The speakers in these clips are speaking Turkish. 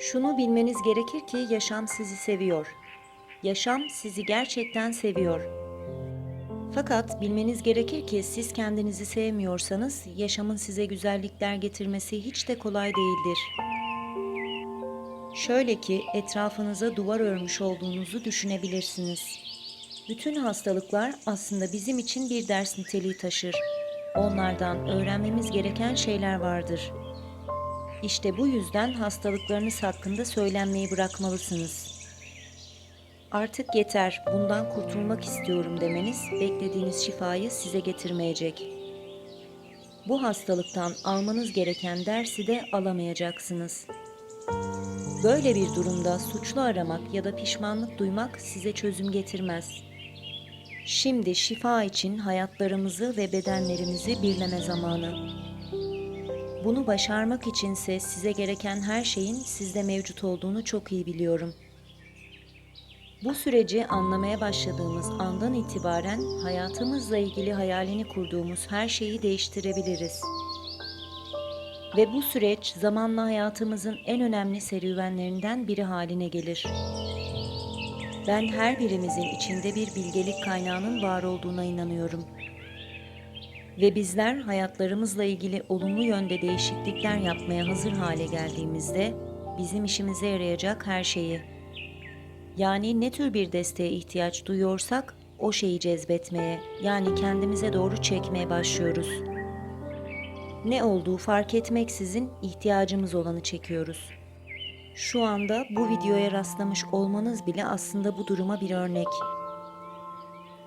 Şunu bilmeniz gerekir ki yaşam sizi seviyor. Yaşam sizi gerçekten seviyor. Fakat bilmeniz gerekir ki siz kendinizi sevmiyorsanız yaşamın size güzellikler getirmesi hiç de kolay değildir. Şöyle ki etrafınıza duvar örmüş olduğunuzu düşünebilirsiniz. Bütün hastalıklar aslında bizim için bir ders niteliği taşır. Onlardan öğrenmemiz gereken şeyler vardır. İşte bu yüzden hastalıklarınız hakkında söylenmeyi bırakmalısınız. Artık yeter, bundan kurtulmak istiyorum demeniz beklediğiniz şifayı size getirmeyecek. Bu hastalıktan almanız gereken dersi de alamayacaksınız. Böyle bir durumda suçlu aramak ya da pişmanlık duymak size çözüm getirmez. Şimdi şifa için hayatlarımızı ve bedenlerimizi birleme zamanı. Bunu başarmak içinse size gereken her şeyin sizde mevcut olduğunu çok iyi biliyorum. Bu süreci anlamaya başladığımız andan itibaren hayatımızla ilgili hayalini kurduğumuz her şeyi değiştirebiliriz. Ve bu süreç zamanla hayatımızın en önemli serüvenlerinden biri haline gelir. Ben her birimizin içinde bir bilgelik kaynağının var olduğuna inanıyorum. Ve bizler hayatlarımızla ilgili olumlu yönde değişiklikler yapmaya hazır hale geldiğimizde bizim işimize yarayacak her şeyi yani ne tür bir desteğe ihtiyaç duyuyorsak o şeyi cezbetmeye yani kendimize doğru çekmeye başlıyoruz. Ne olduğu fark etmeksizin ihtiyacımız olanı çekiyoruz. Şu anda bu videoya rastlamış olmanız bile aslında bu duruma bir örnek.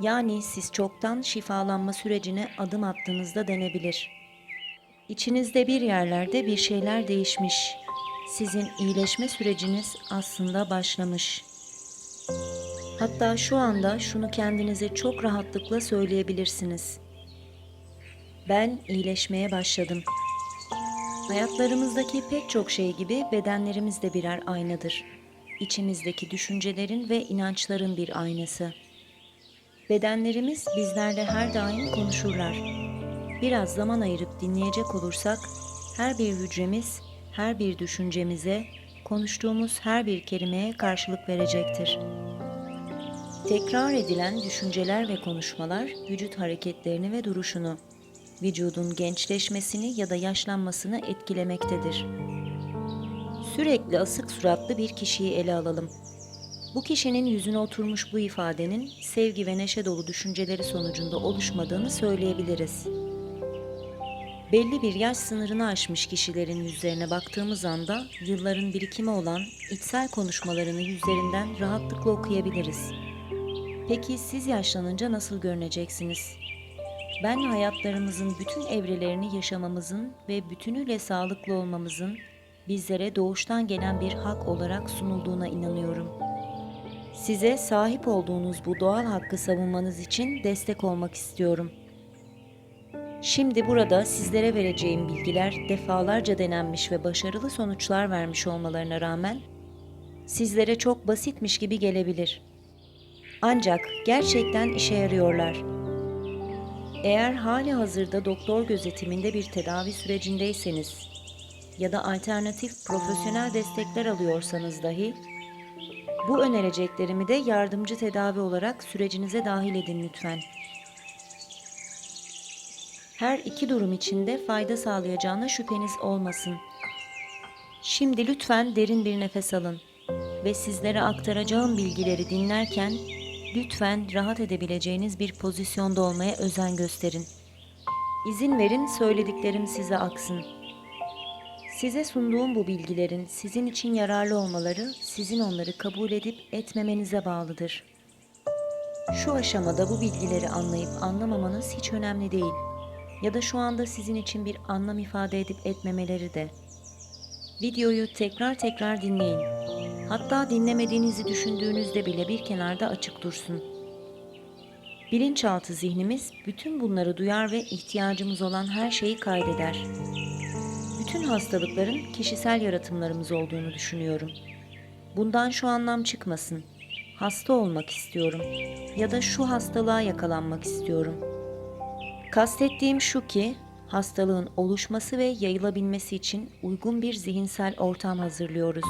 Yani siz çoktan şifalanma sürecine adım attığınızda denebilir. İçinizde bir yerlerde bir şeyler değişmiş. Sizin iyileşme süreciniz aslında başlamış. Hatta şu anda şunu kendinize çok rahatlıkla söyleyebilirsiniz. Ben iyileşmeye başladım. Hayatlarımızdaki pek çok şey gibi bedenlerimiz de birer aynadır. İçimizdeki düşüncelerin ve inançların bir aynası. Bedenlerimiz bizlerle her daim konuşurlar. Biraz zaman ayırıp dinleyecek olursak her bir hücremiz, her bir düşüncemize, konuştuğumuz her bir kelimeye karşılık verecektir. Tekrar edilen düşünceler ve konuşmalar vücut hareketlerini ve duruşunu, vücudun gençleşmesini ya da yaşlanmasını etkilemektedir. Sürekli asık suratlı bir kişiyi ele alalım. Bu kişinin yüzüne oturmuş bu ifadenin sevgi ve neşe dolu düşünceleri sonucunda oluşmadığını söyleyebiliriz. Belli bir yaş sınırını aşmış kişilerin yüzlerine baktığımız anda yılların birikimi olan içsel konuşmalarını yüzlerinden rahatlıkla okuyabiliriz. Peki siz yaşlanınca nasıl görüneceksiniz? Ben hayatlarımızın bütün evrelerini yaşamamızın ve bütünüyle sağlıklı olmamızın bizlere doğuştan gelen bir hak olarak sunulduğuna inanıyorum. Size sahip olduğunuz bu doğal hakkı savunmanız için destek olmak istiyorum. Şimdi burada sizlere vereceğim bilgiler defalarca denenmiş ve başarılı sonuçlar vermiş olmalarına rağmen sizlere çok basitmiş gibi gelebilir. Ancak gerçekten işe yarıyorlar. Eğer hali hazırda doktor gözetiminde bir tedavi sürecindeyseniz ya da alternatif profesyonel destekler alıyorsanız dahi bu önereceklerimi de yardımcı tedavi olarak sürecinize dahil edin lütfen. Her iki durum içinde fayda sağlayacağına şüpheniz olmasın. Şimdi lütfen derin bir nefes alın ve sizlere aktaracağım bilgileri dinlerken lütfen rahat edebileceğiniz bir pozisyonda olmaya özen gösterin. İzin verin söylediklerim size aksın. Size sunduğum bu bilgilerin sizin için yararlı olmaları sizin onları kabul edip etmemenize bağlıdır. Şu aşamada bu bilgileri anlayıp anlamamanız hiç önemli değil. Ya da şu anda sizin için bir anlam ifade edip etmemeleri de. Videoyu tekrar tekrar dinleyin. Hatta dinlemediğinizi düşündüğünüzde bile bir kenarda açık dursun. Bilinçaltı zihnimiz bütün bunları duyar ve ihtiyacımız olan her şeyi kaydeder. Bütün hastalıkların kişisel yaratımlarımız olduğunu düşünüyorum. Bundan şu anlam çıkmasın. Hasta olmak istiyorum ya da şu hastalığa yakalanmak istiyorum. Kastettiğim şu ki hastalığın oluşması ve yayılabilmesi için uygun bir zihinsel ortam hazırlıyoruz.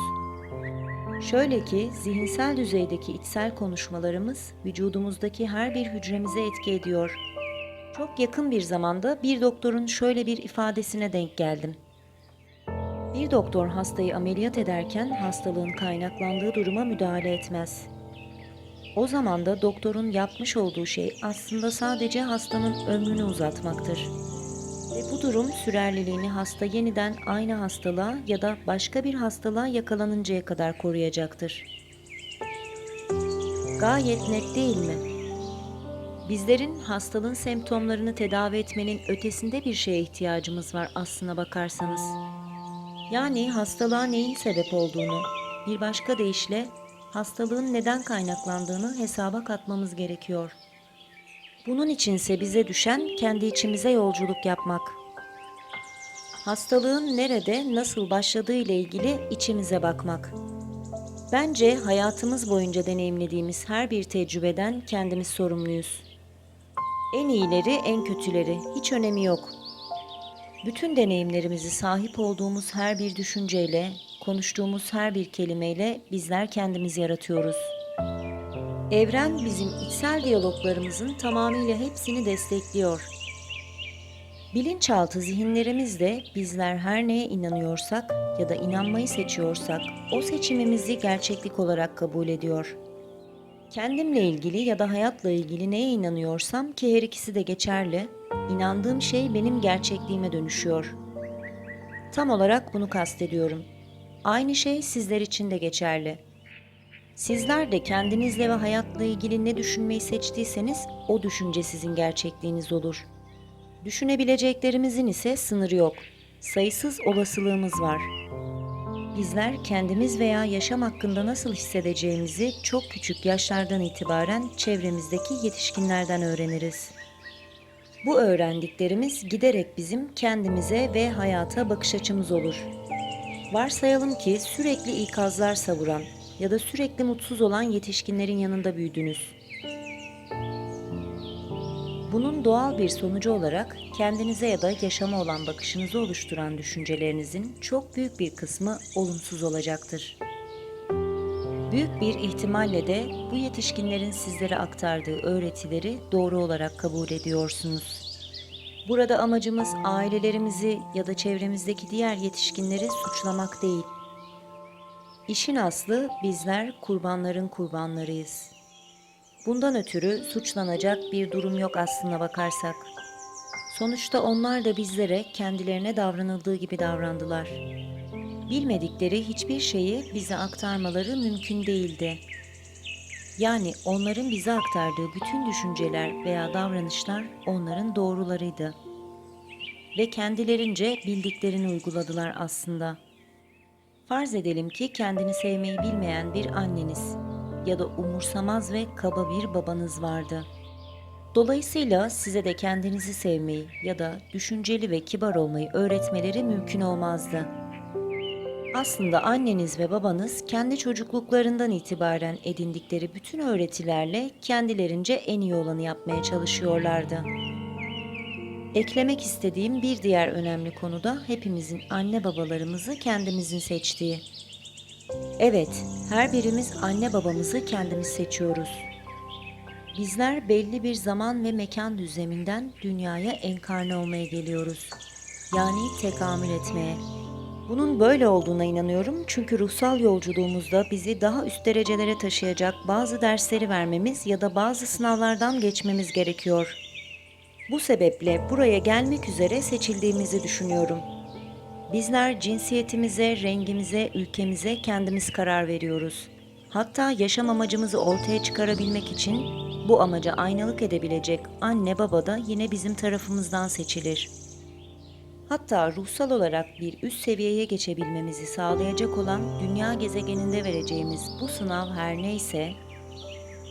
Şöyle ki zihinsel düzeydeki içsel konuşmalarımız vücudumuzdaki her bir hücremize etki ediyor. Çok yakın bir zamanda bir doktorun şöyle bir ifadesine denk geldim. Bir doktor hastayı ameliyat ederken hastalığın kaynaklandığı duruma müdahale etmez. O zaman da doktorun yapmış olduğu şey aslında sadece hastanın ömrünü uzatmaktır. Ve bu durum sürerliliğini hasta yeniden aynı hastalığa ya da başka bir hastalığa yakalanıncaya kadar koruyacaktır. Gayet net değil mi? Bizlerin hastalığın semptomlarını tedavi etmenin ötesinde bir şeye ihtiyacımız var aslına bakarsanız. Yani hastalığa neyin sebep olduğunu, bir başka deyişle hastalığın neden kaynaklandığını hesaba katmamız gerekiyor. Bunun içinse bize düşen kendi içimize yolculuk yapmak. Hastalığın nerede, nasıl başladığı ile ilgili içimize bakmak. Bence hayatımız boyunca deneyimlediğimiz her bir tecrübeden kendimiz sorumluyuz. En iyileri, en kötüleri hiç önemi yok. Bütün deneyimlerimizi sahip olduğumuz her bir düşünceyle, konuştuğumuz her bir kelimeyle bizler kendimiz yaratıyoruz. Evren bizim içsel diyaloglarımızın tamamıyla hepsini destekliyor. Bilinçaltı zihinlerimizde bizler her neye inanıyorsak ya da inanmayı seçiyorsak o seçimimizi gerçeklik olarak kabul ediyor. Kendimle ilgili ya da hayatla ilgili neye inanıyorsam ki her ikisi de geçerli, inandığım şey benim gerçekliğime dönüşüyor. Tam olarak bunu kastediyorum. Aynı şey sizler için de geçerli. Sizler de kendinizle ve hayatla ilgili ne düşünmeyi seçtiyseniz o düşünce sizin gerçekliğiniz olur. Düşünebileceklerimizin ise sınırı yok. Sayısız olasılığımız var. Bizler kendimiz veya yaşam hakkında nasıl hissedeceğimizi çok küçük yaşlardan itibaren çevremizdeki yetişkinlerden öğreniriz. Bu öğrendiklerimiz giderek bizim kendimize ve hayata bakış açımız olur. Varsayalım ki sürekli ikazlar savuran ya da sürekli mutsuz olan yetişkinlerin yanında büyüdünüz. Bunun doğal bir sonucu olarak kendinize ya da yaşama olan bakışınızı oluşturan düşüncelerinizin çok büyük bir kısmı olumsuz olacaktır. Büyük bir ihtimalle de bu yetişkinlerin sizlere aktardığı öğretileri doğru olarak kabul ediyorsunuz. Burada amacımız ailelerimizi ya da çevremizdeki diğer yetişkinleri suçlamak değil. İşin aslı bizler kurbanların kurbanlarıyız. Bundan ötürü suçlanacak bir durum yok aslına bakarsak. Sonuçta onlar da bizlere kendilerine davranıldığı gibi davrandılar. Bilmedikleri hiçbir şeyi bize aktarmaları mümkün değildi. Yani onların bize aktardığı bütün düşünceler veya davranışlar onların doğrularıydı. Ve kendilerince bildiklerini uyguladılar aslında. Farz edelim ki kendini sevmeyi bilmeyen bir anneniz ya da umursamaz ve kaba bir babanız vardı. Dolayısıyla size de kendinizi sevmeyi ya da düşünceli ve kibar olmayı öğretmeleri mümkün olmazdı. Aslında anneniz ve babanız kendi çocukluklarından itibaren edindikleri bütün öğretilerle kendilerince en iyi olanı yapmaya çalışıyorlardı. Eklemek istediğim bir diğer önemli konu da hepimizin anne babalarımızı kendimizin seçtiği. Evet, her birimiz anne babamızı kendimiz seçiyoruz. Bizler belli bir zaman ve mekan düzleminden dünyaya enkarne olmaya geliyoruz. Yani tekamül etmeye. Bunun böyle olduğuna inanıyorum çünkü ruhsal yolculuğumuzda bizi daha üst derecelere taşıyacak bazı dersleri vermemiz ya da bazı sınavlardan geçmemiz gerekiyor. Bu sebeple buraya gelmek üzere seçildiğimizi düşünüyorum. Bizler cinsiyetimize, rengimize, ülkemize kendimiz karar veriyoruz. Hatta yaşam amacımızı ortaya çıkarabilmek için bu amaca aynalık edebilecek anne baba da yine bizim tarafımızdan seçilir. Hatta ruhsal olarak bir üst seviyeye geçebilmemizi sağlayacak olan dünya gezegeninde vereceğimiz bu sınav her neyse,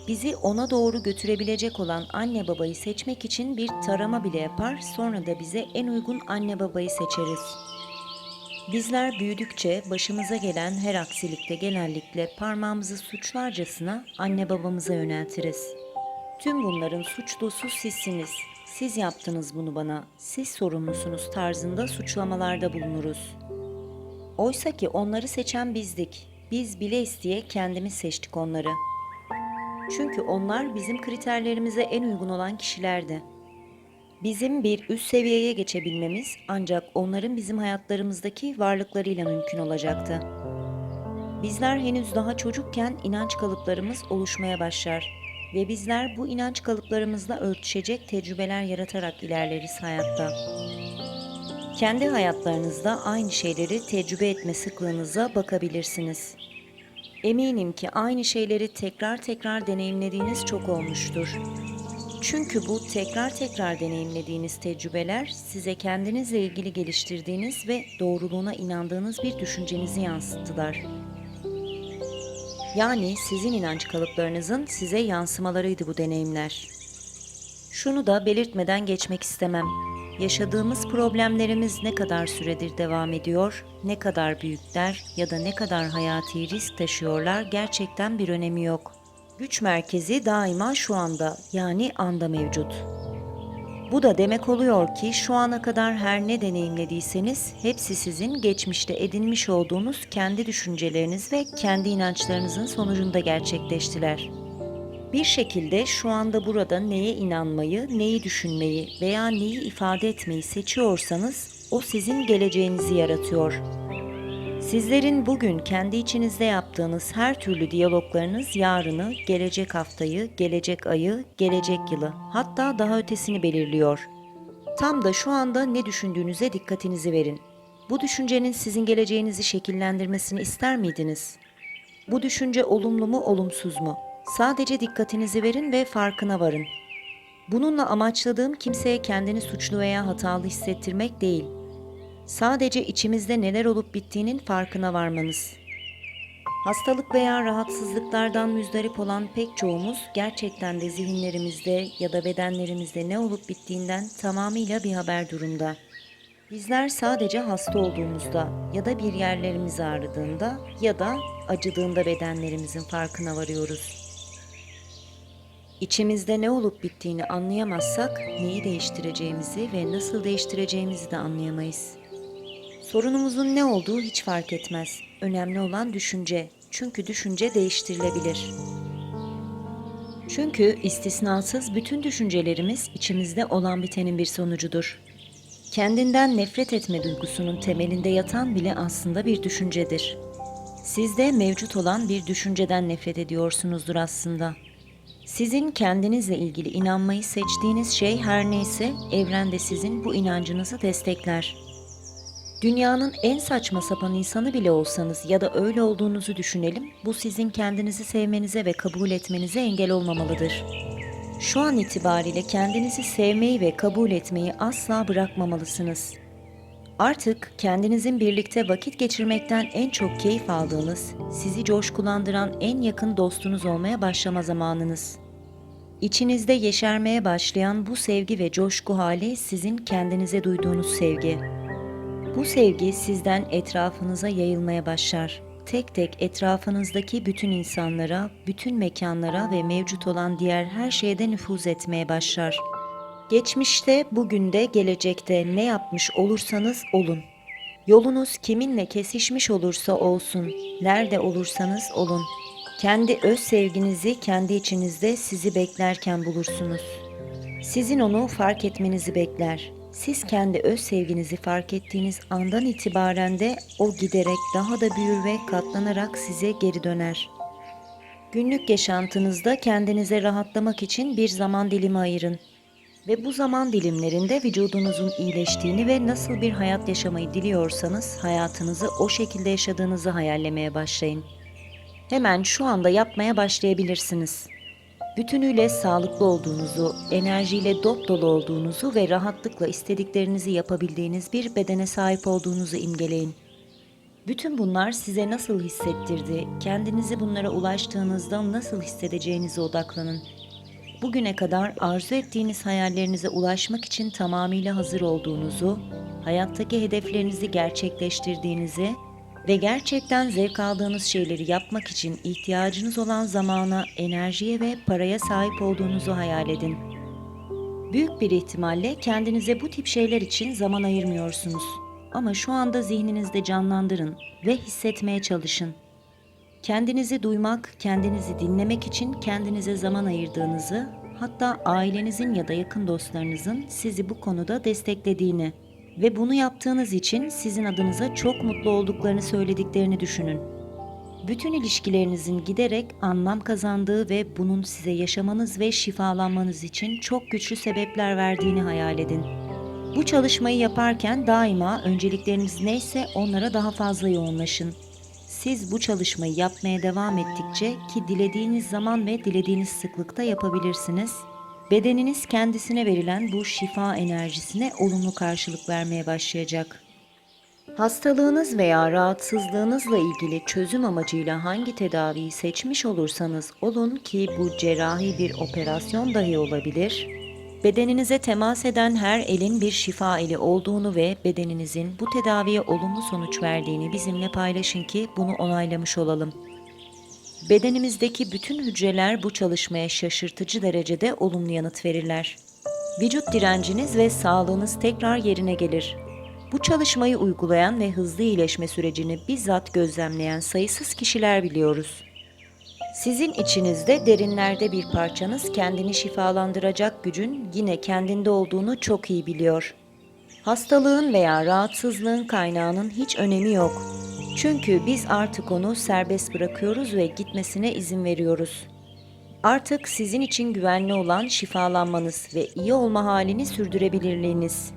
bizi ona doğru götürebilecek olan anne babayı seçmek için bir tarama bile yapar, sonra da bize en uygun anne babayı seçeriz. Bizler büyüdükçe başımıza gelen her aksilikte genellikle parmağımızı suçlarcasına anne babamıza yöneltiriz. Tüm bunların suçlusu sizsiniz. Siz yaptınız bunu bana. Siz sorumlusunuz tarzında suçlamalarda bulunuruz. Oysa ki onları seçen bizdik. Biz bile isteye kendimiz seçtik onları. Çünkü onlar bizim kriterlerimize en uygun olan kişilerdi. Bizim bir üst seviyeye geçebilmemiz ancak onların bizim hayatlarımızdaki varlıklarıyla mümkün olacaktı. Bizler henüz daha çocukken inanç kalıplarımız oluşmaya başlar ve bizler bu inanç kalıplarımızla örtüşecek tecrübeler yaratarak ilerleriz hayatta. Kendi hayatlarınızda aynı şeyleri tecrübe etme sıklığınıza bakabilirsiniz. Eminim ki aynı şeyleri tekrar tekrar deneyimlediğiniz çok olmuştur. Çünkü bu tekrar tekrar deneyimlediğiniz tecrübeler size kendinizle ilgili geliştirdiğiniz ve doğruluğuna inandığınız bir düşüncenizi yansıttılar. Yani sizin inanç kalıplarınızın size yansımalarıydı bu deneyimler. Şunu da belirtmeden geçmek istemem. Yaşadığımız problemlerimiz ne kadar süredir devam ediyor, ne kadar büyükler ya da ne kadar hayati risk taşıyorlar gerçekten bir önemi yok. Güç merkezi daima şu anda yani anda mevcut. Bu da demek oluyor ki şu ana kadar her ne deneyimlediyseniz hepsi sizin geçmişte edinmiş olduğunuz kendi düşünceleriniz ve kendi inançlarınızın sonucunda gerçekleştiler. Bir şekilde şu anda burada neye inanmayı, neyi düşünmeyi veya neyi ifade etmeyi seçiyorsanız o sizin geleceğinizi yaratıyor. Sizlerin bugün kendi içinizde yaptığınız her türlü diyaloglarınız yarını, gelecek haftayı, gelecek ayı, gelecek yılı hatta daha ötesini belirliyor. Tam da şu anda ne düşündüğünüze dikkatinizi verin. Bu düşüncenin sizin geleceğinizi şekillendirmesini ister miydiniz? Bu düşünce olumlu mu, olumsuz mu? Sadece dikkatinizi verin ve farkına varın. Bununla amaçladığım kimseye kendini suçlu veya hatalı hissettirmek değil. Sadece içimizde neler olup bittiğinin farkına varmanız. Hastalık veya rahatsızlıklardan müzdarip olan pek çoğumuz gerçekten de zihinlerimizde ya da bedenlerimizde ne olup bittiğinden tamamıyla bir haber durumda. Bizler sadece hasta olduğumuzda ya da bir yerlerimiz ağrıdığında ya da acıdığında bedenlerimizin farkına varıyoruz. İçimizde ne olup bittiğini anlayamazsak neyi değiştireceğimizi ve nasıl değiştireceğimizi de anlayamayız. Sorunumuzun ne olduğu hiç fark etmez. Önemli olan düşünce. Çünkü düşünce değiştirilebilir. Çünkü istisnasız bütün düşüncelerimiz içimizde olan bitenin bir sonucudur. Kendinden nefret etme duygusunun temelinde yatan bile aslında bir düşüncedir. Sizde mevcut olan bir düşünceden nefret ediyorsunuzdur aslında. Sizin kendinizle ilgili inanmayı seçtiğiniz şey her neyse evrende sizin bu inancınızı destekler. Dünyanın en saçma sapan insanı bile olsanız ya da öyle olduğunuzu düşünelim, bu sizin kendinizi sevmenize ve kabul etmenize engel olmamalıdır. Şu an itibariyle kendinizi sevmeyi ve kabul etmeyi asla bırakmamalısınız. Artık kendinizin birlikte vakit geçirmekten en çok keyif aldığınız, sizi coşkulandıran en yakın dostunuz olmaya başlama zamanınız. İçinizde yeşermeye başlayan bu sevgi ve coşku hali sizin kendinize duyduğunuz sevgi. Bu sevgi sizden etrafınıza yayılmaya başlar. Tek tek etrafınızdaki bütün insanlara, bütün mekanlara ve mevcut olan diğer her şeye de nüfuz etmeye başlar. Geçmişte, bugün de, gelecekte ne yapmış olursanız olun. Yolunuz kiminle kesişmiş olursa olsun, nerede olursanız olun. Kendi öz sevginizi kendi içinizde sizi beklerken bulursunuz. Sizin onu fark etmenizi bekler. Siz kendi öz sevginizi fark ettiğiniz andan itibaren de o giderek daha da büyür ve katlanarak size geri döner. Günlük yaşantınızda kendinize rahatlamak için bir zaman dilimi ayırın. Ve bu zaman dilimlerinde vücudunuzun iyileştiğini ve nasıl bir hayat yaşamayı diliyorsanız hayatınızı o şekilde yaşadığınızı hayallemeye başlayın. Hemen şu anda yapmaya başlayabilirsiniz. Bütünüyle sağlıklı olduğunuzu, enerjiyle dop dolu olduğunuzu ve rahatlıkla istediklerinizi yapabildiğiniz bir bedene sahip olduğunuzu imgeleyin. Bütün bunlar size nasıl hissettirdi, kendinizi bunlara ulaştığınızda nasıl hissedeceğinize odaklanın. Bugüne kadar arzu ettiğiniz hayallerinize ulaşmak için tamamıyla hazır olduğunuzu, hayattaki hedeflerinizi gerçekleştirdiğinizi ve gerçekten zevk aldığınız şeyleri yapmak için ihtiyacınız olan zamana, enerjiye ve paraya sahip olduğunuzu hayal edin. Büyük bir ihtimalle kendinize bu tip şeyler için zaman ayırmıyorsunuz. Ama şu anda zihninizde canlandırın ve hissetmeye çalışın. Kendinizi duymak, kendinizi dinlemek için kendinize zaman ayırdığınızı, hatta ailenizin ya da yakın dostlarınızın sizi bu konuda desteklediğini ve bunu yaptığınız için sizin adınıza çok mutlu olduklarını söylediklerini düşünün. Bütün ilişkilerinizin giderek anlam kazandığı ve bunun size yaşamanız ve şifalanmanız için çok güçlü sebepler verdiğini hayal edin. Bu çalışmayı yaparken daima öncelikleriniz neyse onlara daha fazla yoğunlaşın. Siz bu çalışmayı yapmaya devam ettikçe ki dilediğiniz zaman ve dilediğiniz sıklıkta yapabilirsiniz. Bedeniniz kendisine verilen bu şifa enerjisine olumlu karşılık vermeye başlayacak. Hastalığınız veya rahatsızlığınızla ilgili çözüm amacıyla hangi tedaviyi seçmiş olursanız olun ki bu cerrahi bir operasyon dahi olabilir. Bedeninize temas eden her elin bir şifa eli olduğunu ve bedeninizin bu tedaviye olumlu sonuç verdiğini bizimle paylaşın ki bunu onaylamış olalım. Bedenimizdeki bütün hücreler bu çalışmaya şaşırtıcı derecede olumlu yanıt verirler. Vücut direnciniz ve sağlığınız tekrar yerine gelir. Bu çalışmayı uygulayan ve hızlı iyileşme sürecini bizzat gözlemleyen sayısız kişiler biliyoruz. Sizin içinizde derinlerde bir parçanız kendini şifalandıracak gücün yine kendinde olduğunu çok iyi biliyor. Hastalığın veya rahatsızlığın kaynağının hiç önemi yok. Çünkü biz artık onu serbest bırakıyoruz ve gitmesine izin veriyoruz. Artık sizin için güvenli olan şifalanmanız ve iyi olma halini sürdürebilirliğiniz.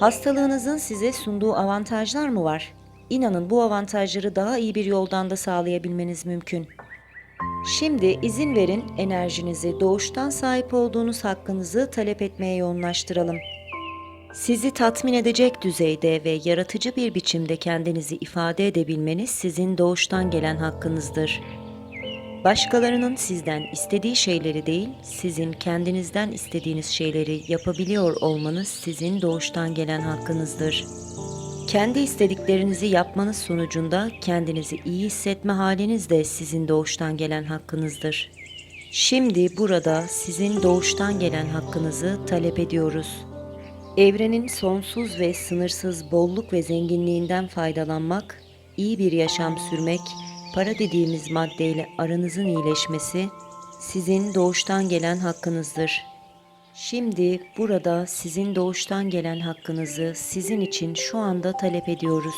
Hastalığınızın size sunduğu avantajlar mı var? İnanın bu avantajları daha iyi bir yoldan da sağlayabilmeniz mümkün. Şimdi izin verin enerjinizi doğuştan sahip olduğunuz hakkınızı talep etmeye yoğunlaştıralım. Sizi tatmin edecek düzeyde ve yaratıcı bir biçimde kendinizi ifade edebilmeniz sizin doğuştan gelen hakkınızdır. Başkalarının sizden istediği şeyleri değil, sizin kendinizden istediğiniz şeyleri yapabiliyor olmanız sizin doğuştan gelen hakkınızdır. Kendi istediklerinizi yapmanız sonucunda kendinizi iyi hissetme haliniz de sizin doğuştan gelen hakkınızdır. Şimdi burada sizin doğuştan gelen hakkınızı talep ediyoruz. Evrenin sonsuz ve sınırsız bolluk ve zenginliğinden faydalanmak, iyi bir yaşam sürmek, para dediğimiz maddeyle aranızın iyileşmesi sizin doğuştan gelen hakkınızdır. Şimdi burada sizin doğuştan gelen hakkınızı sizin için şu anda talep ediyoruz.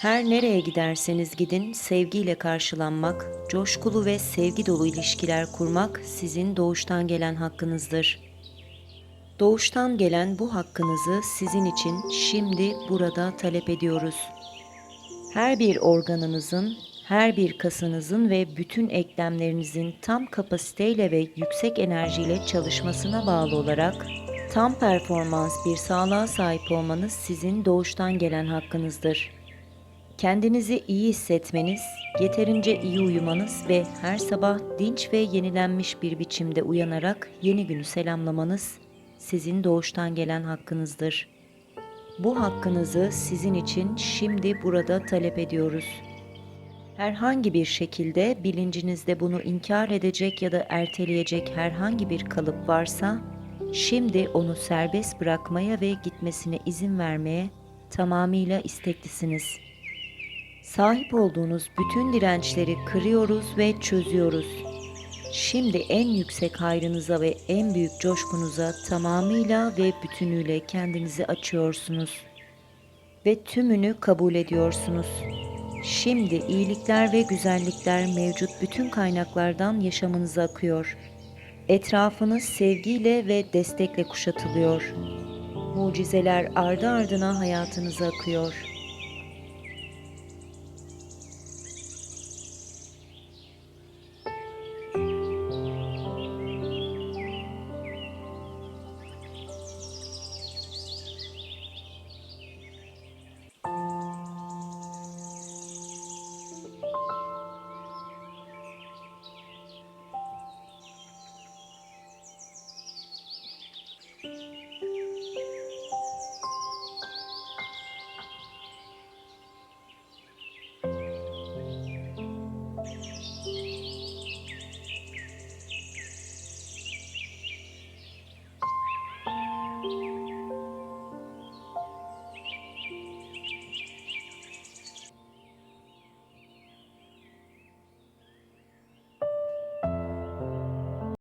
Her nereye giderseniz gidin sevgiyle karşılanmak, coşkulu ve sevgi dolu ilişkiler kurmak sizin doğuştan gelen hakkınızdır. Doğuştan gelen bu hakkınızı sizin için şimdi burada talep ediyoruz. Her bir organınızın, her bir kasınızın ve bütün eklemlerinizin tam kapasiteyle ve yüksek enerjiyle çalışmasına bağlı olarak tam performans bir sağlığa sahip olmanız sizin doğuştan gelen hakkınızdır. Kendinizi iyi hissetmeniz, yeterince iyi uyumanız ve her sabah dinç ve yenilenmiş bir biçimde uyanarak yeni günü selamlamanız sizin doğuştan gelen hakkınızdır. Bu hakkınızı sizin için şimdi burada talep ediyoruz. Herhangi bir şekilde bilincinizde bunu inkar edecek ya da erteleyecek herhangi bir kalıp varsa, şimdi onu serbest bırakmaya ve gitmesine izin vermeye tamamıyla isteklisiniz. Sahip olduğunuz bütün dirençleri kırıyoruz ve çözüyoruz. Şimdi en yüksek hayrınıza ve en büyük coşkunuza tamamıyla ve bütünüyle kendinizi açıyorsunuz ve tümünü kabul ediyorsunuz. Şimdi iyilikler ve güzellikler mevcut bütün kaynaklardan yaşamınıza akıyor. Etrafınız sevgiyle ve destekle kuşatılıyor. Mucizeler ardı ardına hayatınıza akıyor.